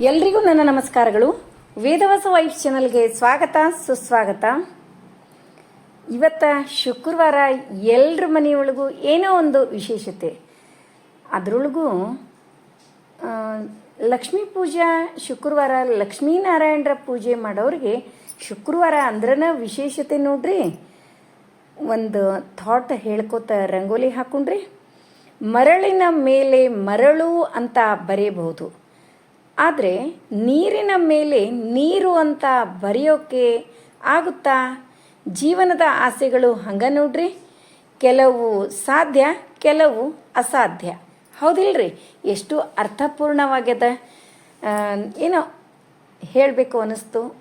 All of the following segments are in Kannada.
ಎಲ್ರಿಗೂ ನನ್ನ ನಮಸ್ಕಾರಗಳು. ವೇದವಾಸ ವೈಫ್ ಚಾನಲ್ಗೆ ಸ್ವಾಗತ, ಸುಸ್ವಾಗತ. ಇವತ್ತ ಶುಕ್ರವಾರ ಎಲ್ಲರ ಮನೆಯೊಳಗೂ ಏನೋ ಒಂದು ವಿಶೇಷತೆ. ಅದರೊಳಗೂ ಲಕ್ಷ್ಮೀ ಪೂಜಾ ಶುಕ್ರವಾರ ಲಕ್ಷ್ಮೀನಾರಾಯಣರ ಪೂಜೆ ಮಾಡೋರಿಗೆ ಶುಕ್ರವಾರ ಅಂದ್ರನ ವಿಶೇಷತೆ ನೋಡ್ರಿ. ಒಂದು ಥಾಟ್ ಹೇಳ್ಕೊತ ರಂಗೋಲಿ ಹಾಕೊಂಡ್ರಿ. ಮರಳಿನ ಮೇಲೆ ಮರಳು ಅಂತ ಬರೆಯಬಹುದು. ಆದರೆ ನೀರಿನ ಮೇಲೆ ನೀರು ಅಂತ ಬರೆಯೋಕೆ ಆಗುತ್ತಾ? ಜೀವನದ ಆಸೆಗಳು ಹಂಗ ನೋಡ್ರಿ. ಕೆಲವು ಸಾಧ್ಯ, ಕೆಲವು ಅಸಾಧ್ಯ. ಹೌದಿಲ್ರಿ? ಎಷ್ಟು ಅರ್ಥಪೂರ್ಣವಾಗ್ಯದ. ಏನೋ ಹೇಳಬೇಕು ಅನ್ನಿಸ್ತು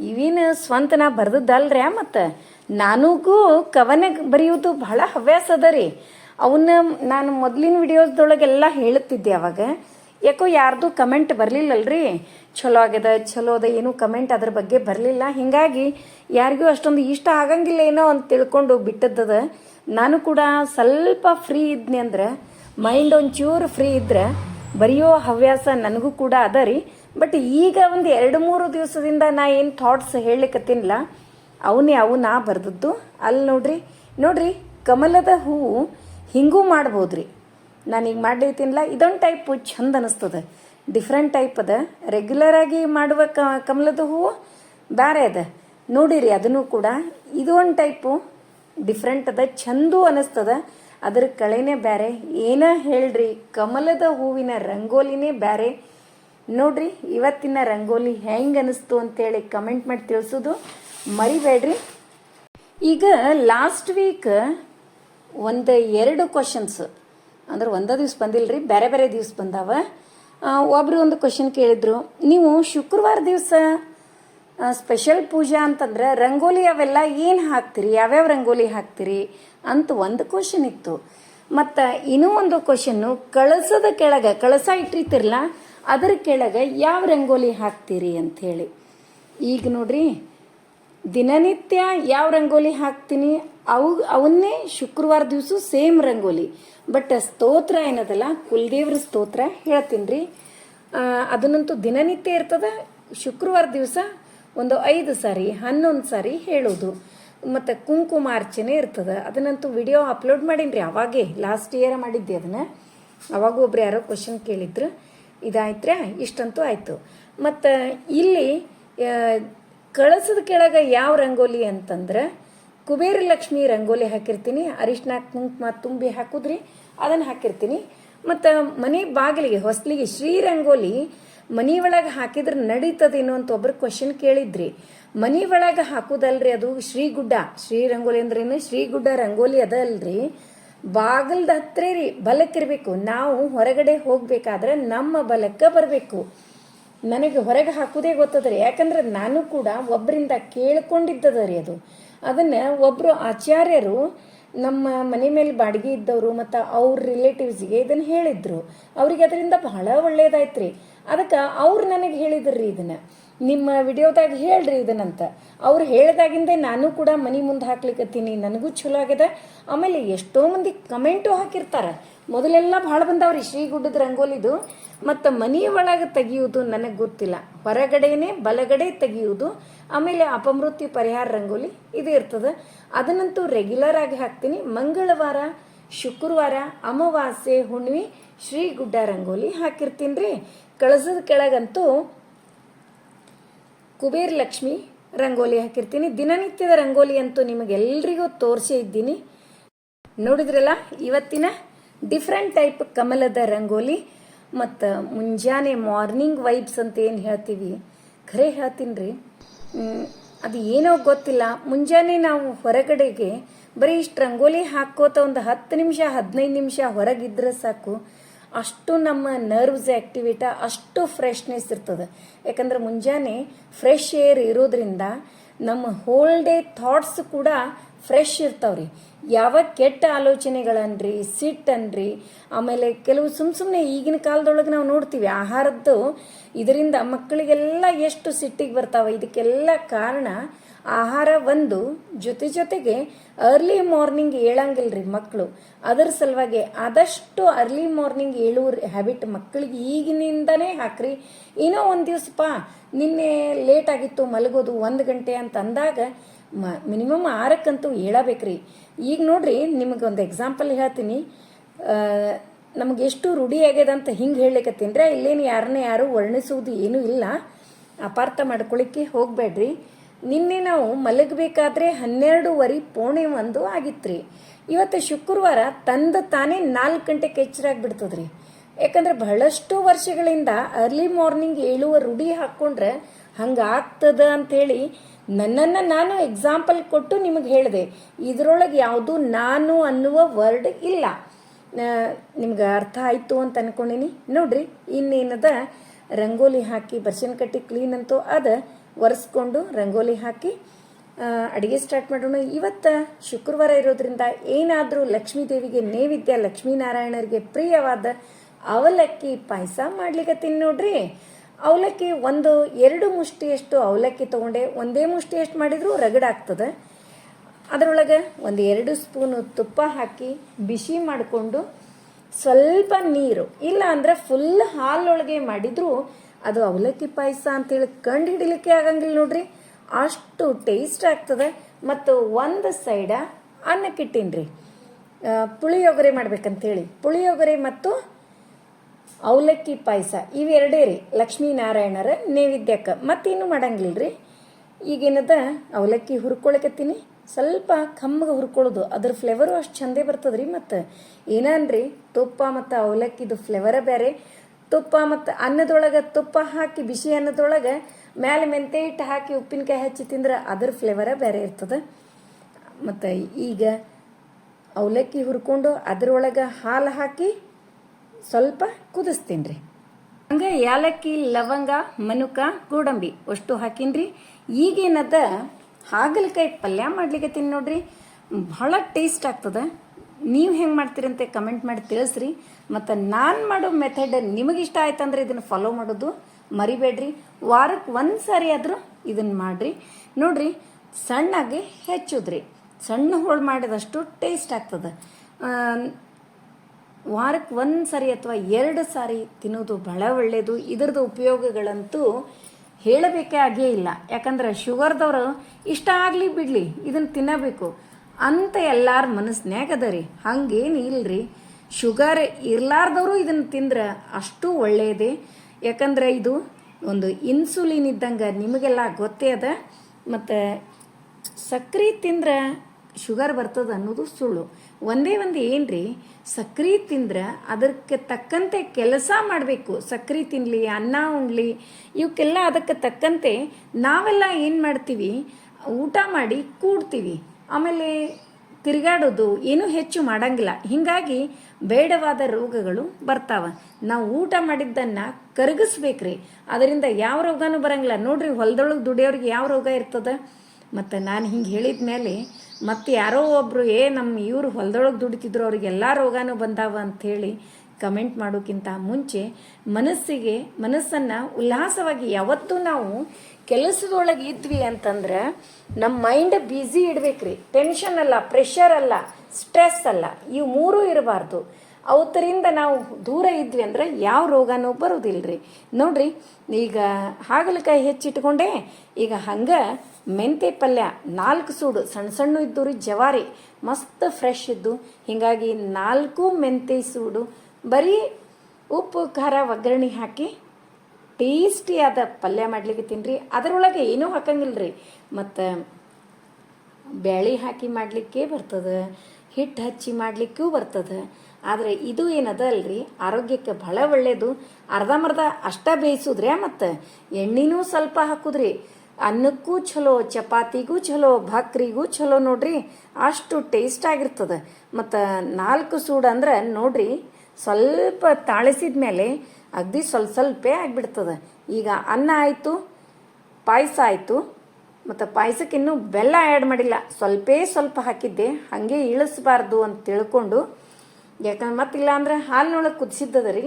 ಇವೇನು ಸ್ವಂತ ನಾ ಬರೆದದ್ದಲ್ರಿ ಮತ್ತು? ನನಗೂ ಕವನ ಬರೆಯುವುದು ಬಹಳ ಹವ್ಯಾಸ ಅದ ರೀ. ಅವನ್ನ ನಾನು ಮೊದಲಿನ ವಿಡಿಯೋಸ್ದೊಳಗೆಲ್ಲ ಹೇಳುತ್ತಿದ್ದೆ ಅವಾಗ. ಯಾಕೋ ಯಾರ್ದು ಕಮೆಂಟ್ ಬರಲಿಲ್ಲಲ್ರಿ? ಚಲೋ ಆಗ್ಯದ ಚಲೋ ಅದ, ಏನು ಕಮೆಂಟ್ ಅದ್ರ ಬಗ್ಗೆ ಬರಲಿಲ್ಲ. ಹಿಂಗಾಗಿ ಯಾರಿಗೂ ಅಷ್ಟೊಂದು ಇಷ್ಟ ಆಗಂಗಿಲ್ಲ ಏನೋ ಅಂತ ತಿಳ್ಕೊಂಡು ಬಿಟ್ಟದ್ದದ. ನಾನು ಕೂಡ ಸ್ವಲ್ಪ ಫ್ರೀ ಇದ್ನಿ ಅಂದ್ರೆ ಮೈಂಡ್ ಒಂಚೂರು ಫ್ರೀ ಇದ್ರೆ ಬರೆಯೋ ಹವ್ಯಾಸ ನನಗೂ ಕೂಡ ಅದ ರೀ. ಬಟ್ ಈಗ ಒಂದು ಎರಡು ಮೂರು ದಿವಸದಿಂದ ನಾ ಏನು ಥಾಟ್ಸ್ ಹೇಳಲಿಕ್ಕತ್ತಿನಲ್ಲ ಅವನೇ ಅವು ನಾ ಬರೆದದ್ದು. ಅಲ್ಲಿ ನೋಡ್ರಿ ನೋಡ್ರಿ, ಕಮಲದ ಹೂವು ಹಿಂಗೂ ಮಾಡ್ಬೋದ್ರಿ. ನಾನೀಗ ಮಾಡ್ಲಿತ್ತೀನಿಲ್ಲ ಇದೊಂದು ಟೈಪ್ ಚಂದ ಅನಿಸ್ತದ. ಡಿಫ್ರೆಂಟ್ ಟೈಪ್ ಅದ. ರೆಗ್ಯುಲರ್ ಆಗಿ ಮಾಡುವ ಕಮಲದ ಹೂವು ಬೇರೆ ಅದ. ನೋಡಿರಿ ಅದನ್ನು ಕೂಡ, ಇದು ಒಂದು ಟೈಪು ಡಿಫ್ರೆಂಟ್ ಅದ ಚಂದು ಅನಿಸ್ತದ. ಅದ್ರ ಕಳೆನೇ ಬೇರೆ ಏನ ಹೇಳ್ರಿ, ಕಮಲದ ಹೂವಿನ ರಂಗೋಲಿನೇ ಬೇರೆ ನೋಡ್ರಿ, ಇವತ್ತಿನ ರಂಗೋಲಿ ಹೆಂಗೆ ಅನಿಸ್ತು ಅಂತೇಳಿ ಕಮೆಂಟ್ ಮಾಡಿ ತಿಳಿಸೋದು ಮರಿಬೇಡ್ರಿ. ಈಗ ಲಾಸ್ಟ್ ವೀಕ್ ಒಂದು ಎರಡು ಕ್ವಶನ್ಸ್ ಅಂದ್ರೆ ಒಂದೇ ದಿವ್ಸ ಬಂದಿಲ್ರಿ ಬೇರೆ ಬೇರೆ ದಿವ್ಸ ಬಂದಾವ. ಆ, ಒಬ್ರು ಒಂದು ಕ್ವಶನ್ ಕೇಳಿದ್ರು ನೀವು ಶುಕ್ರವಾರ ದಿವಸ ಸ್ಪೆಷಲ್ ಪೂಜಾ ಅಂತಂದ್ರೆ ರಂಗೋಲಿ ಅವೆಲ್ಲ ಏನು ಹಾಕ್ತೀರಿ? ಯಾವ್ಯಾವ ರಂಗೋಲಿ ಹಾಕ್ತೀರಿ? ಅಂತ ಒಂದು ಕ್ವಶನ್ ಇತ್ತು. ಮತ್ತು ಇನ್ನೂ ಒಂದು ಕ್ವಶನ್ನು ಕಳಸದ ಕೆಳಗೆ ಕಳಸ ಇಟ್ಟಿರ್ತಿರಲ್ಲ ಅದರ ಕೆಳಗೆ ಯಾವ ರಂಗೋಲಿ ಹಾಕ್ತೀರಿ? ಹೇಳಿ. ಈಗ ನೋಡ್ರಿ ದಿನನಿತ್ಯ ಯಾವ ರಂಗೋಲಿ ಹಾಕ್ತೀನಿ? ಅವು ಅವನ್ನೇ ಶುಕ್ರವಾರ ದಿವಸ ಸೇಮ್ ರಂಗೋಲಿ. ಬಟ್ ಸ್ತೋತ್ರ ಏನದಲ್ಲ? ಕುಲದೇವ್ರ ಸ್ತೋತ್ರ ಹೇಳ್ತೀನಿ ರೀ ಅದನ್ನಂತೂ ದಿನನಿತ್ಯ ಇರ್ತದ. ಶುಕ್ರವಾರ ದಿವಸ ಒಂದು ಐದು ಸಾರಿ, ಹನ್ನೊಂದು ಸಾರಿ ಹೇಳೋದು. ಮತ್ತು ಕುಂಕುಮಾರ್ಚನೆ ಇರ್ತದೆ. ಅದನ್ನಂತೂ ವಿಡಿಯೋ ಅಪ್ಲೋಡ್ ಮಾಡೀನಿ ರೀ ಅವಾಗೇ ಲಾಸ್ಟ್ ಇಯರ್ ಮಾಡಿದ್ದೆ ಅದನ್ನು. ಅವಾಗ ಒಬ್ರು ಯಾರೋ ಕ್ವಶನ್ ಕೇಳಿದ್ರು. ಇದಾಯ್ತ್ರಾ ಇಷ್ಟಂತೂ ಆಯಿತು. ಮತ್ತು ಇಲ್ಲಿ ಕಳಸದ ಕೆಳಗೆ ಯಾವ ರಂಗೋಲಿ ಅಂತಂದ್ರೆ ಕುಬೇರ ಲಕ್ಷ್ಮಿ ರಂಗೋಲಿ ಹಾಕಿರ್ತೀನಿ ಅರಿಶಿನ ಕುಂಕುಮ ತುಂಬಿ ಹಾಕುದ್ರಿ, ಅದನ್ನು ಹಾಕಿರ್ತೀನಿ. ಮತ್ತು ಮನೆ ಬಾಗಿಲಿಗೆ, ಹೊಸ್ಲಿಗೆ ಶ್ರೀ ರಂಗೋಲಿ ಮನಿ ಒಳಗೆ ಹಾಕಿದ್ರೆ ನಡೀತದೇನೋ ಅಂತ ಒಬ್ರು ಕ್ವಶನ್ ಕೇಳಿದ್ರಿ. ಮನಿ ಒಳಗೆ ಹಾಕುದಲ್ರಿ ಅದು ಶ್ರೀಗುಡ್ಡ ಶ್ರೀ ರಂಗೋಲಿ ಅಂದ್ರೇನು? ಶ್ರೀಗುಡ್ಡ ರಂಗೋಲಿ ಅದ ಅಲ್ರಿ ಬಾಗಿಲ್ದ ಹತ್ರ ರೀ ಬಲಕ್ಕಿರ್ಬೇಕು ನಾವು ಹೊರಗಡೆ ಹೋಗ್ಬೇಕಾದ್ರೆ ನಮ್ಮ ಬಲಕ್ಕೆ ಬರಬೇಕು. ನನಗೆ ಹೊರಗೆ ಹಾಕುವುದೇ ಗೊತ್ತದ್ರಿ ಯಾಕಂದ್ರೆ ನಾನು ಕೂಡ ಒಬ್ಬರಿಂದ ಕೇಳ್ಕೊಂಡಿದ್ದದ ರೀ ಅದು. ಅದನ್ನು ಒಬ್ಬರು ಆಚಾರ್ಯರು ನಮ್ಮ ಮನೆ ಮೇಲೆ ಬಾಡಿಗೆ ಇದ್ದವರು ಮತ್ತು ಅವ್ರ ರಿಲೇಟಿವ್ಸ್ಗೆ ಇದನ್ನು ಹೇಳಿದ್ರು. ಅವ್ರಿಗೆ ಅದರಿಂದ ಬಹಳ ಒಳ್ಳೇದಾಯ್ತು ರೀ. ಅದಕ್ಕೆ ಅವ್ರು ನನಗೆ ಹೇಳಿದ್ರಿ ಇದನ್ನು. ನಿಮ್ಮ ವಿಡಿಯೋದಾಗ ಹೇಳ್ರಿ ಇದನ್ನಂತ. ಅವ್ರು ಹೇಳ್ದಾಗಿಂದ ನಾನು ಕೂಡ ಮನೆ ಮುಂದೆ ಹಾಕ್ಲಿಕ್ಕತ್ತೀನಿ ನನಗೂ ಚಲೋ ಆಗ್ಯದ ಆಮೇಲೆ ಎಷ್ಟೋ ಮಂದಿ ಕಮೆಂಟು ಹಾಕಿರ್ತಾರೆ. ಮೊದಲೆಲ್ಲ ಭಾಳ ಶ್ರೀ ಗುಡ್ಡದ ರಂಗೋಲಿದು. ಮತ್ತು ಮನಿ ಒಳಗೆ ತೆಗೆಯುವುದು ನನಗೆ ಗೊತ್ತಿಲ್ಲ. ಹೊರಗಡೆನೆ ಬಲಗಡೆ ತೆಗೆಯುವುದು ಆಮೇಲೆ ಅಪಮೃತ್ಯು ಪರಿಹಾರ ರಂಗೋಲಿ ಇದು ಇರ್ತದೆ. ಅದನ್ನಂತೂ ರೆಗ್ಯುಲರ್ ಆಗಿ ಹಾಕ್ತೀನಿ. ಮಂಗಳವಾರ, ಶುಕ್ರವಾರ, ಅಮಾವಾಸ್ಯೆ, ಹುಣ್ಣಿಮೆ, ಶ್ರೀಗುಡ್ಡ ರಂಗೋಲಿ ಹಾಕಿರ್ತೀನಿ ರೀ ಕಳಸದ ಕೆಳಗಂತೂ ಕುಬೇರ್ ಲಕ್ಷ್ಮಿ ರಂಗೋಲಿ ಹಾಕಿರ್ತೀನಿ. ದಿನನಿತ್ಯದ ರಂಗೋಲಿ ಅಂತೂ ನಿಮಗೆಲ್ಲರಿಗೂ ತೋರಿಸಿ ಇದ್ದೀನಿ. ನೋಡಿದ್ರಲ್ಲ, ಇವತ್ತಿನ ಡಿಫ್ರೆಂಟ್ ಟೈಪ್ ಕಮಲದ ರಂಗೋಲಿ ಮತ್ತು ಮುಂಜಾನೆ ಮಾರ್ನಿಂಗ್ ವೈಬ್ಸ್ ಅಂತ ಏನು ಹೇಳ್ತೀವಿ? ಖರೆ ಹೇಳ್ತೀನಿ ರೀ ಅದು ಏನೋ ಗೊತ್ತಿಲ್ಲ. ಮುಂಜಾನೆ ನಾವು ಹೊರಗಡೆಗೆ ಬರೀ ಇಷ್ಟು ರಂಗೋಲಿ ಹಾಕೋತ ಒಂದು ಹತ್ತು ನಿಮಿಷ, ಹದಿನೈದು ನಿಮಿಷ ಹೊರಗಿದ್ರೆ ಸಾಕು. ಅಷ್ಟು ನಮ್ಮ ನರ್ವ್ಸ್ ಆ್ಯಕ್ಟಿವಿಟ ಅಷ್ಟು ಫ್ರೆಶ್ನೆಸ್ ಇರ್ತದೆ. ಯಾಕಂದ್ರೆ ಮುಂಜಾನೆ ಫ್ರೆಶ್ ಏರ್ ಇರೋದ್ರಿಂದ ನಮ್ಮ ಹೋಲ್ ಡೇ ಥಾಟ್ಸ್ ಕೂಡ ಫ್ರೆಶ್ ಇರ್ತಾವ್ರಿ. ಯಾವ ಕೆಟ್ಟ ಆಲೋಚನೆಗಳನ್ರಿ ಸಿಟ್ಟನ್ರಿ ಆಮೇಲೆ ಕೆಲವು ಸುಮ್ ಸುಮ್ಮನೆ ಈಗಿನ ಕಾಲದೊಳಗೆ ನಾವು ನೋಡ್ತೀವಿ, ಆಹಾರದ್ದು ಇದರಿಂದ ಮಕ್ಕಳಿಗೆಲ್ಲ ಎಷ್ಟು ಸಿಟ್ಟಿಗೆ ಬರ್ತಾವೆ, ಇದಕ್ಕೆಲ್ಲ ಕಾರಣ ಆಹಾರ ಒಂದು ಜೊತೆ ಜೊತೆಗೆ ಅರ್ಲಿ ಮಾರ್ನಿಂಗ್ ಏಳಂಗಿಲ್ರಿ ಮಕ್ಕಳು ಅದರ ಸಲುವಾಗಿ ಆದಷ್ಟು ಅರ್ಲಿ ಮಾರ್ನಿಂಗ್ ಏಳುವ ಹ್ಯಾಬಿಟ್ ಮಕ್ಕಳಿಗೆ ಈಗಿನಿಂದನೇ ಹಾಕ್ರಿ. ಏನೋ ಒಂದು ಪಾ ನಿನ್ನೆ ಲೇಟ್ ಆಗಿತ್ತು, ಮಲಗೋದು ಒಂದು ಗಂಟೆ ಅಂತ ಅಂದಾಗ ಮ ಮಿನಿಮಮ್ ಆರಕ್ಕಂತೂ ಹೇಳಬೇಕ್ರಿ ಈಗ ನೋಡ್ರಿ ನಿಮಗೆ ಒಂದು ಎಕ್ಸಾಂಪಲ್ ಹೇಳ್ತೀನಿ ನಮಗೆ ಎಷ್ಟು ರೂಢಿ ಆಗ್ಯದ ಅಂತ ಹಿಂಗೆ ಹೇಳಲಿಕ್ಕತ್ತೀನಿ ರೀ ಇಲ್ಲೇನು ಯಾರನ್ನೇ ಯಾರು ವರ್ಣಿಸುವುದು ಏನೂ ಇಲ್ಲ. ಅಪಾರ್ಥ ಮಾಡ್ಕೊಳ್ಳಿಕ್ಕೆ ಹೋಗಬೇಡ್ರಿ. ನಿನ್ನೆ ನಾವು ಮಲಗಬೇಕಾದ್ರೆ ಹನ್ನೆರಡೂವರೆ ಪೋಣೆ ಒಂದು ಆಗಿತ್ರಿ. ಇವತ್ತು ಶುಕ್ರವಾರ ತಂದ ತಾನೇ ನಾಲ್ಕು ಗಂಟೆಗೆ ಎಚ್ಚರಾಗ್ಬಿಡ್ತದ್ರಿ. ಯಾಕಂದ್ರೆ ಬಹಳಷ್ಟು ವರ್ಷಗಳಿಂದ ಅರ್ಲಿ ಮಾರ್ನಿಂಗ್ ಏಳುವ ರೂಢಿ ಹಾಕ್ಕೊಂಡ್ರೆ ಹಂಗೆ ಆಗ್ತದ ಅಂಥೇಳಿ ನನ್ನನ್ನು ನಾನು ಎಕ್ಸಾಂಪಲ್ ಕೊಟ್ಟು ನಿಮಗೆ ಹೇಳಿದೆ. ಇದರೊಳಗೆ ಯಾವುದು ನಾನು ಅನ್ನುವ ವರ್ಡ್ ಇಲ್ಲ. ನಿಮ್ಗೆ ಅರ್ಥ ಆಯಿತು ಅಂತ ಅನ್ಕೊಂಡಿನಿ. ನೋಡ್ರಿ, ಇನ್ನೇನದ? ರಂಗೋಲಿ ಹಾಕಿ ಬರ್ಶನ್ ಕಟ್ಟಿ ಕ್ಲೀನ್ ಅಂತೂ ಅದ. ಒರೆಸ್ಕೊಂಡು ರಂಗೋಲಿ ಹಾಕಿ ಅಡುಗೆ ಸ್ಟಾರ್ಟ್ ಮಾಡೋಣ. ಇವತ್ತು ಶುಕ್ರವಾರ ಇರೋದ್ರಿಂದ ಏನಾದರೂ ಲಕ್ಷ್ಮೀ ದೇವಿಗೆ ನೈವೇದ್ಯ ಲಕ್ಷ್ಮೀನಾರಾಯಣರಿಗೆ ಪ್ರಿಯವಾದ ಅವಲಕ್ಕಿ ಪಾಯಸ ಮಾಡ್ಲಿಕ್ಕತ್ತೀನಿ ನೋಡ್ರಿ. ಅವಲಕ್ಕಿ ಒಂದು, ಎರಡು ಮುಷ್ಟಿಯಷ್ಟು ಅವಲಕ್ಕಿ ತೊಗೊಂಡೆ. ಒಂದೇ ಮುಷ್ಟಿಯಷ್ಟು ಮಾಡಿದರೂ ರಗಡಾಗ್ತದೆ ಅದರೊಳಗೆ ಒಂದು ಎರಡು ಸ್ಪೂನು ತುಪ್ಪ ಹಾಕಿ ಬಿಸಿ ಮಾಡಿಕೊಂಡು ಸ್ವಲ್ಪ ನೀರು, ಇಲ್ಲ ಅಂದ್ರೆ ಫುಲ್ ಹಾಲೊಳಗೆ ಮಾಡಿದ್ರು ಅದು ಅವಲಕ್ಕಿ ಪಾಯಸ ಅಂತೇಳಿ ಕಂಡು ಹಿಡಿಲಿಕ್ಕೆ ಆಗಂಗಿಲ್ಲ ನೋಡ್ರಿ. ಅಷ್ಟು ಟೇಸ್ಟ್ ಆಗ್ತದೆ. ಮತ್ತು ಒಂದು ಸೈಡ ಅನ್ನಕ್ಕಿಟ್ಟಿನ್ರಿ. ಪುಳಿಯೋಗರೆ ಮಾಡ್ಬೇಕಂತೇಳಿ. ಪುಳಿಯೋಗರೆ ಮತ್ತು ಅವಲಕ್ಕಿ ಪಾಯಸ. ಇವೆರಡೇ ರೀ. ಲಕ್ಷ್ಮೀನಾರಾಯಣರ ನೈವೇದ್ಯಕ್ಕ. ಮತ್ತೇನು ಮಾಡಂಗಿಲ್ಲ ರೀ ಈಗೇನದ? ಅವಲಕ್ಕಿ ಹುರ್ಕೊಳಕತ್ತೀನಿ. ಸ್ವಲ್ಪ ಕಮ್ಮಗೆ ಹುರ್ಕೊಳ್ಳೋದು. ಅದ್ರ ಫ್ಲೇವರು ಅಷ್ಟು ಚಂದೇ ಬರ್ತದ್ರಿ ಮತ್ತು. ಏನನ್ರಿ? ತುಪ್ಪ ಮತ್ತು ಅವಲಕ್ಕಿದು ಫ್ಲೇವರ ಬೇರೆ. ತುಪ್ಪ ಮತ್ತು ಅನ್ನದೊಳಗೆ ತುಪ್ಪ ಹಾಕಿ, ಬಿಸಿ ಅನ್ನದೊಳಗೆ ಮ್ಯಾಲೆ ಮೆಂತೆ ಹಿಟ್ಟು ಹಾಕಿ, ಉಪ್ಪಿನಕಾಯಿ ಹಚ್ಚಿ ತಿಂದ್ರೆ ಅದ್ರ ಫ್ಲೇವರ ಬೇರೆ ಇರ್ತದೆ. ಮತ್ತು ಈಗ ಅವಲಕ್ಕಿ ಹುರ್ಕೊಂಡು ಅದರೊಳಗೆ ಹಾಲು ಹಾಕಿ ಸ್ವಲ್ಪ ಕುದಿಸ್ತೀನಿ ರೀ ಹಂಗೆ ಏಲಕ್ಕಿ, ಲವಂಗ, ಮನುಕ, ಗೋಡಂಬಿ ಅಷ್ಟು ಹಾಕಿನ್ರಿ. ಈಗೇನದ ಹಾಗಲಕಾಯಿ ಪಲ್ಯ ಮಾಡ್ಲಿಕ್ಕೆ ನೋಡ್ರಿ. ಭಾಳ ಟೇಸ್ಟ್ ಆಗ್ತದೆ. ನೀವು ಹೆಂಗೆ ಮಾಡ್ತೀರಂತೆ ಕಮೆಂಟ್ ಮಾಡಿ ತಿಳಿಸ್ರಿ. ಮತ್ತು ನಾನು ಮಾಡೋ ಮೆಥಡ್ ನಿಮಗೆ ಇಷ್ಟ ಆಯ್ತಂದ್ರೆ ಇದನ್ನು ಫಾಲೋ ಮಾಡೋದು ಮರಿಬೇಡ್ರಿ. ವಾರಕ್ಕೆ ಒಂದು ಸಾರಿ ಆದರೂ ಇದನ್ನು ಮಾಡಿರಿ. ನೋಡಿರಿ, ಸಣ್ಣಗೆ ಹೆಚ್ಚುದ್ರಿ. ಸಣ್ಣ ಹೋಳು ಮಾಡಿದಷ್ಟು ಟೇಸ್ಟ್ ಆಗ್ತದೆ. ವಾರಕ್ಕೆ ಒಂದು ಸಾರಿ ಅಥವಾ ಎರಡು ಸಾರಿ ತಿನ್ನೋದು ಬಹಳ ಒಳ್ಳೆಯದು ಇದರದ್ದು ಉಪಯೋಗಗಳಂತೂ ಹೇಳಬೇಕೇ ಆಗೇ ಇಲ್ಲ. ಯಾಕಂದ್ರೆ ಶುಗರ್ದವರು ಇಷ್ಟ ಆಗಲಿ ಬಿಡಲಿ ಇದನ್ನು ತಿನ್ನಬೇಕು. ಅಂತ ಎಲ್ಲಾರ ಮನಸ್ನ್ಯಾಗ ಅದ ರೀ. ಹಂಗೇನು ಇಲ್ರಿ. ಶುಗರ್ ಇರಲಾರ್ದವರು ಇದನ್ನು ತಿಂದ್ರೆ ಅಷ್ಟು ಒಳ್ಳೆಯದೇ ಯಾಕಂದ್ರೆ ಇದು ಒಂದು ಇನ್ಸುಲಿನ್ ಇದ್ದಂಗೆ ನಿಮಗೆಲ್ಲ ಗೊತ್ತೇ ಅದ. ಮತ್ತು ಸಕ್ರೆ ತಿಂದ್ರೆ ಶುಗರ್ ಬರ್ತದೆ ಅನ್ನೋದು ಸುಳ್ಳು. ಒಂದೇ ಒಂದು ಏನ್ರಿ, ಸಕ್ರೆ ತಿಂದ್ರೆ ಅದಕ್ಕೆ ತಕ್ಕಂತೆ ಕೆಲಸ ಮಾಡಬೇಕು. ಸಕ್ರೆ ತಿನ್ನಲಿ ಅನ್ನ ಉಣ್ಲಿ ಇವಕ್ಕೆಲ್ಲ ಅದಕ್ಕೆ ತಕ್ಕಂತೆ ನಾವೆಲ್ಲ ಏನು ಮಾಡ್ತೀವಿ, ಊಟ ಮಾಡಿ ಕೂಡ್ತೀವಿ. ಆಮೇಲೆ ತಿರುಗಾಡೋದು ಏನೂ ಹೆಚ್ಚು ಮಾಡಂಗಿಲ್ಲ. ಹೀಗಾಗಿ ಬೇಡವಾದ ರೋಗಗಳು ಬರ್ತಾವ. ನಾವು ಊಟ ಮಾಡಿದ್ದನ್ನು ಕರಗಿಸ್ಬೇಕ್ರಿ. ಅದರಿಂದ ಯಾವ ರೋಗನೂ ಬರಂಗಿಲ್ಲ. ನೋಡ್ರಿ ಹೊಲದೊಳಗೆ ದುಡಿಯೋರಿಗೆ ಯಾವ ರೋಗ ಇರ್ತದೆ? ಮತ್ತು ನಾನು ಹಿಂಗೆ ಹೇಳಿದ ಮೇಲೆ ಮತ್ತು ಯಾರೋ ಒಬ್ಬರು ಏ ನಮ್ಮ ಇವರು ಹೊಲದೊಳಗೆ ದುಡಿತಿದ್ರು, ಅವ್ರಿಗೆಲ್ಲ ರೋಗನೂ ಬಂದಾವ ಅಂಥೇಳಿ ಕಮೆಂಟ್ ಮಾಡೋಕ್ಕಿಂತ ಮುಂಚೆ ಮನಸ್ಸಿಗೆ, ಮನಸ್ಸನ್ನು ಉಲ್ಲಾಸವಾಗಿ ಯಾವತ್ತೂ ನಾವು ಕೆಲಸದೊಳಗೆ ಇದ್ವಿ ಅಂತಂದ್ರೆ ನಮ್ಮ ಮೈಂಡ್ ಬ್ಯುಸಿ ಇಡ್ಬೇಕ್ರಿ. ಟೆನ್ಷನ್ ಅಲ್ಲ ಪ್ರೆಷರ್ ಅಲ್ಲ ಸ್ಟ್ರೆಸ್ ಅಲ್ಲ. ಇವು ಮೂರೂ ಇರಬಾರ್ದು. ಅವತ್ತರಿಂದ ನಾವು ದೂರ ಇದ್ವಿ ಅಂದ್ರೆ ಯಾವ ರೋಗನೂ ರೀ ನೋಡ್ರಿ, ಈಗ ಹಾಗಲಕಾಯಿ ಹೆಚ್ಚಿಟ್ಕೊಂಡೆ, ಈಗ ಹಂಗೆ ಮೆಂತೆ ಪಲ್ಯ ನಾಲ್ಕು ಸೂಡು ಸಣ್ಣ ಸಣ್ಣ ಇದ್ದು ರೀ ಜವಾರಿ, ಮಸ್ತ್ ಫ್ರೆಶ್ ಇದ್ದು. ಹೀಗಾಗಿ ನಾಲ್ಕು ಮೆಂತೆ ಸೂಡು ಬರೀ ಉಪ್ಪು, ಖಾರ, ಒಗ್ಗರಣೆ ಹಾಕಿ ಟೇಸ್ಟಿಯಾದ ಪಲ್ಯ ಮಾಡ್ಲಿಕ್ಕೆ ತಿನ್ರಿ. ಅದರೊಳಗೆ ಏನೂ ಹಾಕಂಗಿಲ್ಲ ರೀ ಮತ್ತು ಬ್ಯಾಳಿ ಹಾಕಿ ಮಾಡಲಿಕ್ಕೆ ಬರ್ತದೆ. ಹಿಟ್ಟು ಹಚ್ಚಿ ಮಾಡಲಿಕ್ಕೂ ಬರ್ತದೆ. ಆದರೆ ಇದು ಏನದ ಅಲ್ರಿ ಆರೋಗ್ಯಕ್ಕೆ ಬಹಳ ಒಳ್ಳೆಯದು ಅರ್ಧಂಬರ್ಧ ಅಷ್ಟ ಬೇಯಿಸಿದ್ರೆ ಮತ್ತು? ಎಣ್ಣೆನೂ ಸ್ವಲ್ಪ ಹಾಕುದ್ರಿ. ಅನ್ನಕ್ಕೂ ಚಲೋ ಚಪಾತಿಗೂ ಚಲೋ ಭಕ್ರಿಗೂ ಚಲೋ ನೋಡ್ರಿ. ಅಷ್ಟು ಟೇಸ್ಟ್ ಆಗಿರ್ತದೆ. ಮತ್ತು ನಾಲ್ಕು ಸೂಡು ಅಂದ್ರೆ ನೋಡ್ರಿ ಸ್ವಲ್ಪ ತಾಳಿಸಿದ ಮೇಲೆ ಅಗದಿ ಸ್ವಲ್ಪ ಸ್ವಲ್ಪೇ ಆಗಿಬಿಡ್ತದೆ. ಈಗ ಅನ್ನ ಆಯಿತು, ಪಾಯಸ ಆಯಿತು, ಮತ್ತು ಪಾಯಸಕ್ಕೆ ಇನ್ನೂ ಬೆಲ್ಲ ಆ್ಯಡ್ ಮಾಡಿಲ್ಲ. ಸ್ವಲ್ಪೇ ಸ್ವಲ್ಪ ಹಾಕಿದ್ದೆ, ಹಾಗೆ ಇಳಿಸ್ಬಾರ್ದು ಅಂತ ತಿಳ್ಕೊಂಡು, ಯಾಕಂದ್ರೆ ಮತ್ತಿಲ್ಲ ಅಂದ್ರೆ ಹಾಲಿನೊಳಗೆ ಕುದಿಸಿದ್ದದ ರೀ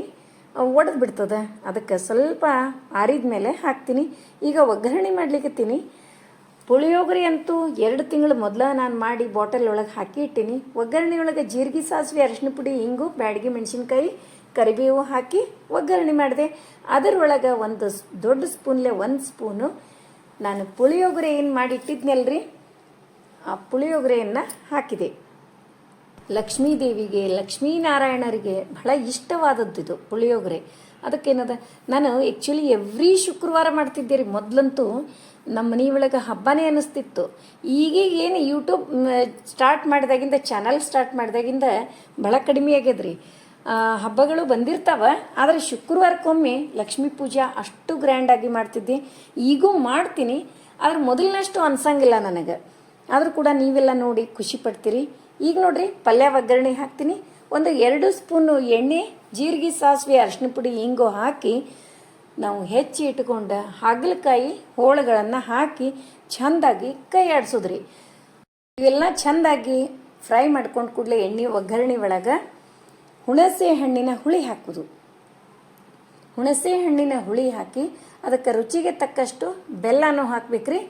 ಒಡೆದು ಬಿಡ್ತದೆ ಅದಕ್ಕೆ ಸ್ವಲ್ಪ ಆರಿದ ಮೇಲೆ ಹಾಕ್ತೀನಿ. ಈಗ ಒಗ್ಗರಣೆ ಮಾಡ್ಲಿಕ್ಕತ್ತೀನಿ ಪುಳಿಯೋಗರೆ ಅಂತೂ ಎರಡು ತಿಂಗಳು ಮೊದಲ ನಾನು ಮಾಡಿ ಬಾಟಲ್ ಒಳಗೆ ಹಾಕಿ ಇಟ್ಟೀನಿ ಒಗ್ಗರಣೆ ಒಳಗೆ ಜೀರಿಗೆ ಸಾಸಿವೆ ಅರಿಶಿನ ಪುಡಿ ಹಿಂಗು ಬ್ಯಾಡಗಿ ಮೆಣಸಿನ್ಕಾಯಿ, ಕರಿಬೇವು ಹಾಕಿ ಒಗ್ಗರಣೆ ಮಾಡಿದೆ. ಅದರೊಳಗೆ ಒಂದು ದೊಡ್ಡ ಸ್ಪೂನ್ಲೆ ಒಂದು ಸ್ಪೂನು ನಾನು ಪುಳಿಯೋಗರೆ ಏನು ಮಾಡಿ ಇಟ್ಟಿದ್ನಲ್ರಿ ಆ ಪುಳಿಯೋಗರೆಯನ್ನು ಹಾಕಿದೆ. ಲಕ್ಷ್ಮೀ ದೇವಿಗೆ, ಲಕ್ಷ್ಮೀನಾರಾಯಣರಿಗೆ ಬಹಳ ಇಷ್ಟವಾದದ್ದು ಇದು ಪುಳಿಯೋಗರೆ. ಅದಕ್ಕೇನದ ನಾನು ಆ್ಯಕ್ಚುಲಿ ಎವ್ರಿ ಶುಕ್ರವಾರ ಮಾಡ್ತಿದ್ದೆ ರೀ ಮೊದಲಂತೂ ನಮ್ಮ ಮನೆ ಒಳಗೆ ಹಬ್ಬನೇ ಅನ್ನಿಸ್ತಿತ್ತು ಈಗೀಗ ಏನು ಯೂಟ್ಯೂಬ್ ಸ್ಟಾರ್ಟ್ ಮಾಡಿದಾಗಿಂದ ಚಾನಲ್ ಸ್ಟಾರ್ಟ್ ಮಾಡಿದಾಗಿಂದ ಭಾಳ ಕಡಿಮೆ ಆ, ಹಬ್ಬಗಳು ಬಂದಿರ್ತಾವ ಆದರೆ ಶುಕ್ರವಾರಕ್ಕೊಮ್ಮೆ ಲಕ್ಷ್ಮೀ ಪೂಜೆ ಅಷ್ಟು ಗ್ರ್ಯಾಂಡಾಗಿ ಮಾಡ್ತಿದ್ದೆ. ಈಗೂ ಮಾಡ್ತೀನಿ ಆದ್ರೆ ಮೊದಲಿನಷ್ಟು ಅನ್ಸಂಗಿಲ್ಲ ನನಗೆ. ಆದರೂ ಕೂಡ ನೀವೆಲ್ಲ ನೋಡಿ ಖುಷಿ ಪಡ್ತೀರಿ. ಈಗ ನೋಡ್ರಿ ಪಲ್ಯ ಒಗ್ಗರಣೆ ಹಾಕ್ತೀನಿ. ಒಂದು ಎರಡು ಸ್ಪೂನು ಎಣ್ಣೆ, ಜೀರಿಗೆ ಸಾಸಿವೆ ಅರಿಶಿನ ಪುಡಿ ಹಿಂಗು ಹಾಕಿ ನಾವು ಹೆಚ್ಚಿ ಇಟ್ಕೊಂಡ ಹಾಗಲಕಾಯಿ ಹೋಳುಗಳನ್ನು ಹಾಕಿ ಚಂದಾಗಿ ಕೈ ಆಡಿಸೋದ್ರಿ. ಇವೆಲ್ಲ ಚೆಂದಾಗಿ ಫ್ರೈ ಮಾಡ್ಕೊಂಡು ಕೂಡಲೇ ಎಣ್ಣೆ ಒಗ್ಗರಣೆ ಒಳಗೆ ಹುಣಸೆ ಹಣ್ಣಿನ ಹುಳಿ ಹಾಕೋದು. ಹುಣಸೆ ಹಣ್ಣಿನ ಹುಳಿ ಹಾಕಿ ಅದಕ್ಕೆ ರುಚಿಗೆ ತಕ್ಕಷ್ಟು ಬೆಲ್ಲನೂ ಹಾಕ್ಬೇಕ್ರಿ.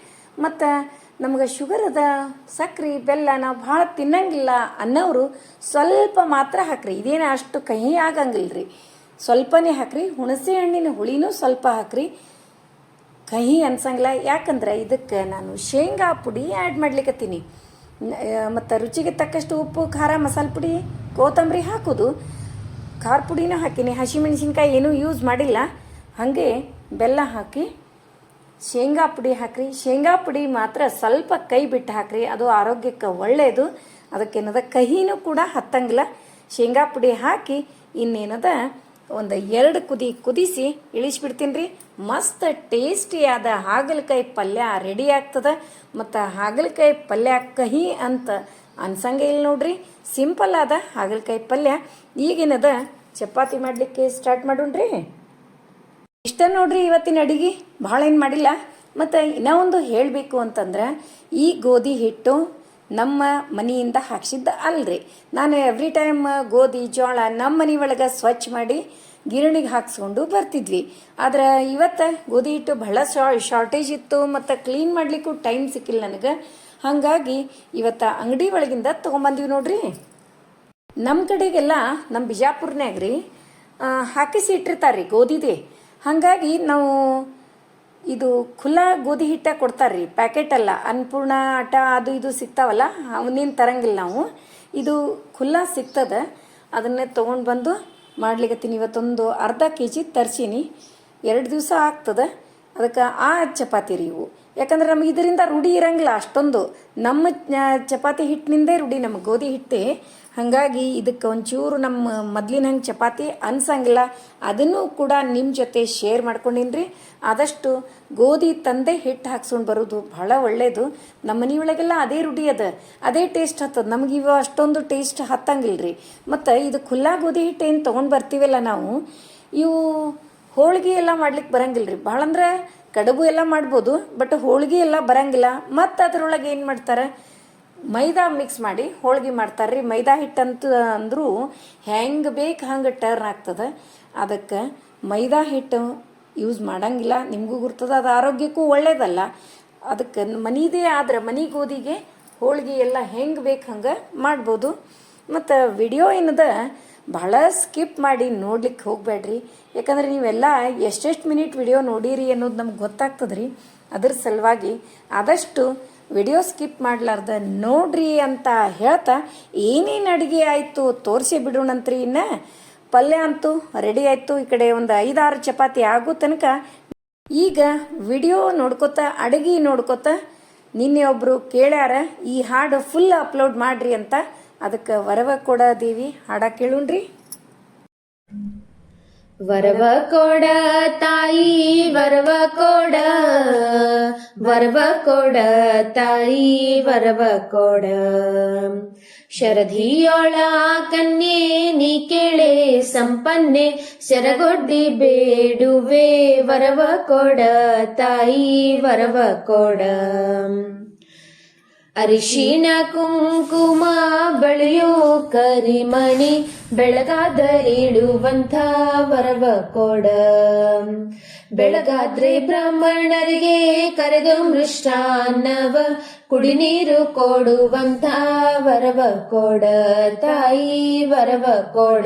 ಮತ್ತು ನಮ್ಗೆ ಶುಗರ್ ಅದ, ಸಕ್ರೆ ಬೆಲ್ಲ ನಾವು ಭಾಳ ತಿನ್ನಂಗಿಲ್ಲ ಅನ್ನೋರು ಸ್ವಲ್ಪ ಮಾತ್ರ ಹಾಕ್ರಿ. ಇದೇನು ಅಷ್ಟು ಕಹಿ ಆಗಂಗಿಲ್ಲ ರೀ ಸ್ವಲ್ಪನೇ ಹಾಕ್ರಿ. ಹುಣಸೆ ಹಣ್ಣಿನ ಹುಳಿನೂ ಸ್ವಲ್ಪ ಹಾಕ್ರಿ. ಕಹಿ ಅನ್ಸಂಗಿಲ್ಲ. ಯಾಕಂದ್ರೆ ಇದಕ್ಕೆ ನಾನು ಶೇಂಗಾ ಪುಡಿ ಆ್ಯಡ್ ಮಾಡ್ಲಿಕ್ಕತ್ತೀನಿ ಮತ್ತು ರುಚಿಗೆ ತಕ್ಕಷ್ಟು ಉಪ್ಪು, ಖಾರ, ಮಸಾಲೆ ಪುಡಿ, ಕೊತ್ತಂಬರಿ ಹಾಕೋದು. ಖಾರ ಪುಡಿನೂ ಹಾಕೀನಿ. ಹಸಿಮೆಣಸಿನ್ಕಾಯಿ ಏನೂ ಯೂಸ್ ಮಾಡಿಲ್ಲ. ಹಾಗೆ ಬೆಲ್ಲ ಹಾಕಿ ಶೇಂಗಾ ಪುಡಿ ಹಾಕ್ರಿ. ಶೇಂಗಾ ಪುಡಿ ಮಾತ್ರ ಸ್ವಲ್ಪ ಕೈ ಬಿಟ್ಟು ಹಾಕ್ರಿ. ಅದು ಆರೋಗ್ಯಕ್ಕೆ ಒಳ್ಳೆಯದು ಅದಕ್ಕೇನದ ಕಹಿನೂ ಕೂಡ ಹತ್ತಂಗಿಲ್ಲ. ಶೇಂಗಾ ಪುಡಿ ಹಾಕಿ ಇನ್ನೇನದ ಒಂದು ಎರಡು ಕುದಿ ಕುದಿಸಿ ಇಳಿಸ್ಬಿಡ್ತೀನಿ ರೀ ಮಸ್ತ್ ಟೇಸ್ಟಿಯಾದ ಹಾಗಲಕಾಯಿ ಪಲ್ಯ ರೆಡಿ ಆಗ್ತದ. ಮತ್ತು ಹಾಗಲಕಾಯಿ ಪಲ್ಯ ಕಹಿ ಅಂತ ಅನ್ಸಂಗೆ ಇಲ್ಲ ನೋಡ್ರಿ. ಸಿಂಪಲ್ ಆದ ಹಾಗಲಕಾಯಿ ಪಲ್ಯ. ಈಗಿನದ ಚಪಾತಿ ಮಾಡಲಿಕ್ಕೆ ಸ್ಟಾರ್ಟ್ ಮಾಡೋಣ್ರಿ. ಇಷ್ಟ ನೋಡ್ರಿ ಇವತ್ತಿನ ಅಡಿಗೆ? ಭಾಳ ಏನು ಮಾಡಿಲ್ಲ. ಮತ್ತು ಇನ್ನೂ ಒಂದು ಹೇಳಬೇಕು ಅಂತಂದ್ರೆ, ಈ ಗೋಧಿ ಹಿಟ್ಟು ನಮ್ಮ ಮನೆಯಿಂದ ಹಾಕ್ಸಿದ್ದ ಅಲ್ರಿ. ನಾನು ಎವ್ರಿ ಟೈಮ್ ಗೋಧಿ, ಜೋಳ ನಮ್ಮ ಮನೆ ಒಳಗೆ ಸ್ವಚ್ಛ ಮಾಡಿ ಗಿರಣಿಗೆ ಹಾಕ್ಸ್ಕೊಂಡು ಬರ್ತಿದ್ವಿ. ಆದ್ರೆ ಇವತ್ತು ಗೋಧಿ ಹಿಟ್ಟು ಬಹಳ ಶಾರ್ಟೇಜ್ ಇತ್ತು ಮತ್ತು ಕ್ಲೀನ್ ಮಾಡಲಿಕ್ಕೂ ಟೈಮ್ ಸಿಕ್ಕಿಲ್ಲ ನನಗೆ. ಹಾಗಾಗಿ ಇವತ್ತು ಅಂಗಡಿ ಒಳಗಿಂದ ತೊಗೊಂಬಂದಿವಿ ನೋಡ್ರಿ. ನಮ್ಮ ಕಡೆಗೆಲ್ಲ ನಮ್ಮ ಬಿಜಾಪುರ್ನ್ಯಾಗ ರೀ ಹಾಕಿಸಿ ಇಟ್ಟಿರ್ತಾರೆ ರೀ ಗೋಧಿದೆ. ಹಾಗಾಗಿ ನಾವು ಇದು ಖುಲ್ಲಾ ಗೋಧಿ ಹಿಟ್ಟ ಕೊಡ್ತಾರ್ರಿ ಅಲ್ಲ, ಅನ್ನಪೂರ್ಣ ಆಟ ಅದು ಇದು ಸಿಗ್ತಾವಲ್ಲ ಅವನೇನು ತರಂಗಿಲ್ಲ ನಾವು. ಇದು ಖುಲ್ಲಾ ಸಿಗ್ತದ, ಅದನ್ನೇ ತೊಗೊಂಡು ಬಂದು ಮಾಡ್ಲಿಕತ್ತೀನಿ. ಇವತ್ತೊಂದು ಅರ್ಧ ಕೆ ಜಿ ತರ್ಸೀನಿ, ಎರಡು ದಿವಸ ಆಗ್ತದೆ. ಅದಕ್ಕೆ ಆ ಚಪಾತಿ ರೀ ಇವು. ಯಾಕಂದ್ರೆ ನಮಗೆ ಇದರಿಂದ ರೂಢಿ ಇರಂಗಿಲ್ಲ ಅಷ್ಟೊಂದು. ನಮ್ಮ ಚಪಾತಿ ಹಿಟ್ಟಿನಿಂದೇ ರೂಢಿ ನಮ್ಮ ಗೋಧಿ ಹಿಟ್ಟೆ. ಹಾಗಾಗಿ ಇದಕ್ಕೆ ಒಂಚೂರು ನಮ್ಮ ಮೊದ್ಲಿನ ಹಂಗೆ ಚಪಾತಿ ಅನ್ಸಂಗಿಲ್ಲ. ಅದನ್ನು ಕೂಡ ನಿಮ್ಮ ಜೊತೆ ಶೇರ್ ಮಾಡ್ಕೊಂಡಿನ್ರಿ. ಆದಷ್ಟು ಗೋಧಿ ತಂದೆ ಹಿಟ್ಟು ಹಾಕ್ಸ್ಕೊಂಡು ಬರೋದು ಭಾಳ ಒಳ್ಳೆಯದು ನಮ್ಮ ಮನೆಯೊಳಗೆಲ್ಲ ಅದೇ ರುಡಿ ಅದ. ಅದೇ ಟೇಸ್ಟ್ ಹತ್ತದ. ನಮ್ಗೆ ಇವ ಅಷ್ಟೊಂದು ಟೇಸ್ಟ್ ಹತ್ತಂಗಿಲ್ಲ ರೀ ಮತ್ತು ಇದು ಖುಲ್ಲಾ ಗೋಧಿ ಹಿಟ್ಟು ಏನು ತೊಗೊಂಡು ಬರ್ತೀವಲ್ಲ ನಾವು, ಇವು ಹೋಳಿಗೆ ಎಲ್ಲ ಮಾಡ್ಲಿಕ್ಕೆ ಬರಂಗಿಲ್ಲ ರೀ ಭಾಳ ಅಂದ್ರೆ ಕಡುಬು ಎಲ್ಲ ಮಾಡ್ಬೋದು, ಬಟ್ ಹೋಳಿಗೆ ಎಲ್ಲ ಬರಂಗಿಲ್ಲ. ಮತ್ತು ಅದರೊಳಗೆ ಏನು ಮಾಡ್ತಾರೆ? ಮೈದಾ ಮಿಕ್ಸ್ ಮಾಡಿ ಹೋಳಿಗೆ ಮಾಡ್ತಾರೆ ರೀ. ಮೈದಾ ಹಿಟ್ಟಂತ ಅಂದರೂ ಹೆಂಗೆ ಬೇಕು ಹಂಗೆ ಟರ್ನ್ ಆಗ್ತದೆ. ಅದಕ್ಕೆ ಮೈದಾ ಹಿಟ್ಟು ಯೂಸ್ ಮಾಡಂಗಿಲ್ಲ. ನಿಮಗೂ ಗುರ್ತದ. ಅದು ಆರೋಗ್ಯಕ್ಕೂ ಒಳ್ಳೇದಲ್ಲ. ಅದಕ್ಕೆ ಮನೀದೇ ಆದ್ರೆ ಮನೆ ಗೋಧಿಗೆ ಹೋಳಿಗೆ ಎಲ್ಲ ಹೆಂಗೆ ಬೇಕು ಹಂಗೆ ಮಾಡ್ಬೋದು. ಮತ್ತು ವಿಡಿಯೋ ಏನದ ಭಾಳ ಸ್ಕಿಪ್ ಮಾಡಿ ನೋಡ್ಲಿಕ್ಕೆ ಹೋಗಬೇಡ್ರಿ ಯಾಕಂದ್ರೆ ನೀವೆಲ್ಲ ಎಷ್ಟೆಷ್ಟು ಮಿನಿಟ್ ವಿಡಿಯೋ ನೋಡಿರಿ ಅನ್ನೋದು ನಮ್ಗೆ ಗೊತ್ತಾಗ್ತದೆ ರೀ ಅದ್ರ ಸಲುವಾಗಿ ಆದಷ್ಟು ವಿಡಿಯೋ ಸ್ಕಿಪ್ ಮಾಡ್ಲಾರ್ದ ನೋಡ್ರಿ ಅಂತ ಹೇಳ್ತಾ, ಏನೇನು ಅಡುಗೆ ಆಯಿತು ತೋರಿಸಿ ಬಿಡೋಣಂತ್ರಿ ಇನ್ನ. ಪಲ್ಯ ಅಂತೂ ರೆಡಿ ಆಯಿತು, ಈ ಕಡೆ ಒಂದು ಐದಾರು ಚಪಾತಿ ಆಗೋ ತನಕ. ಈಗ ವಿಡಿಯೋ ನೋಡ್ಕೊತ, ಅಡುಗೆ ನೋಡ್ಕೊತ ನಿನ್ನೆ ಒಬ್ಬರು ಕೇಳ್ಯಾರ, ಈ ಹಾಡು ಫುಲ್ ಅಪ್ಲೋಡ್ ಮಾಡ್ರಿ ಅಂತ. ಅದಕ್ಕೆ ವರವ ಕೊಡ ದೇವಿ ಹಾಡ ಕೇಳುಣ್ರಿ ವರವ ಕೊಡ ತಾಯಿ, ವರವ ಕೊಡ ವರವ ಕೊಡ ತಾಯಿ, ವರವ ಕೊಡ. ಶರಧಿಯೋಳ ಕನ್ಯೆ, ನೀ ಕೇಳೆ ಸಂಪನ್ನೆ ಶರಗೊಡ್ಡಿ ಬೇಡುವೆ, ವರವ ಕೊಡ ತಾಯಿ, ವರವ ಕೊಡ. ಅರಿಶಿಣ ಕುಂಕುಮ ಬಳಿಯೋ ಕರಿಮಣಿ ಬೆಳಗಾದರಿಡುವಂಥ ವರವ ಕೊಡ. ಬೆಳಗಾದ್ರೆ ಬ್ರಾಹ್ಮಣರಿಗೆ ಕರೆದು ಮೃಷ್ಟಾನ್ನವ ಕುಡಿ ನೀರು ಕೊಡುವಂಥ ವರವ ಕೊಡ. ತಾಯಿ ವರವ ಕೊಡ.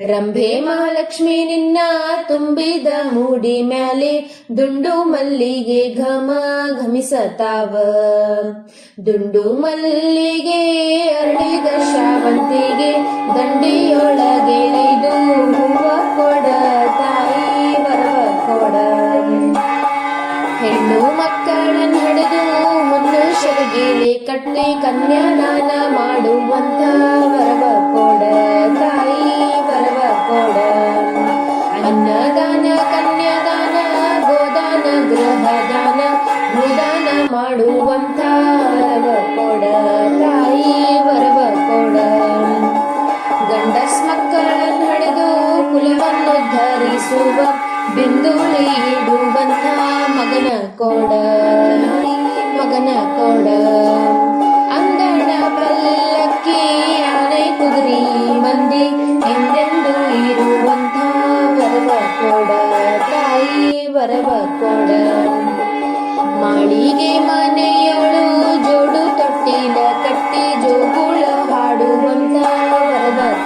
ರಂಭೆ ಮಹಾಲಕ್ಷ್ಮಿ ನಿನ್ನ ತುಂಬಿದ ಮೂಡಿ ಮ್ಯಾಲೆ ದುಂಡು ಮಲ್ಲಿಗೆ ಘಮ ಘಮಿಸತಾವ. ದುಂಡು ಮಲ್ಲಿಗೆ ಅರಳಿದ ಶಾವಂತಿಗೆ ದಂಡಿಯೊಳಗೆ ಇದು ಹೂವ ಕೊಡ ತಾಯಿ ವರವ ಕೊಡ. ಹೆಣ್ಣು ಮಕ್ಕಳನ್ನ ಹಿಡಿದು ಮನುಷ್ಯರಿಗೆ ಕಟ್ಟಿ ಕನ್ಯಾದಾನ ಮಾಡುವಂತ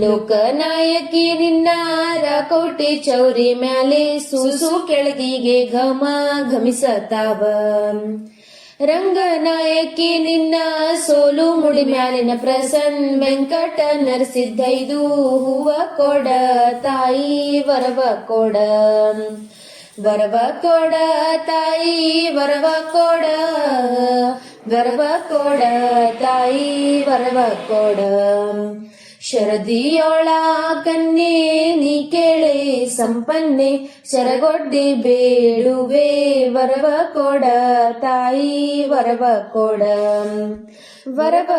ಲೋಕನಾಯಕಿ ನಿನ್ನಾರ ಕೋಟೆ ಚೌರಿ ಮ್ಯಾಲೆ ಸೂಸು ಕೆಳಗಿಗೆ ಘಮ ಘಮಿಸತಾವ. ರಂಗನಾಯಕಿ ನಿನ್ನ ಸೋಲು ಮುಡಿ ಮ್ಯಾಲಿನ ಪ್ರಸನ್ ವೆಂಕಟ ನರಸಿದ್ದೈದು ಹೂವ ಕೊಡ, ತಾಯಿ ವರವ ಕೊಡ. ವರವ ಕೊಡ, ತಾಯಿ ವರವ ಕೊಡ. ವರವ ಕೊಡ, ತಾಯಿ ವರವ ಕೊಡ. ಶರದಿಯೊಳ ಕನ್ನೆ ನೀ ಕೇಳೆ ಸಂಪನ್ನೆ ಶರಗೊಡ್ಡಿ ಬೇಡುವೆ ವರವ ಕೊಡ ತಾಯಿ ವರವ ಕೊಡ ವರವ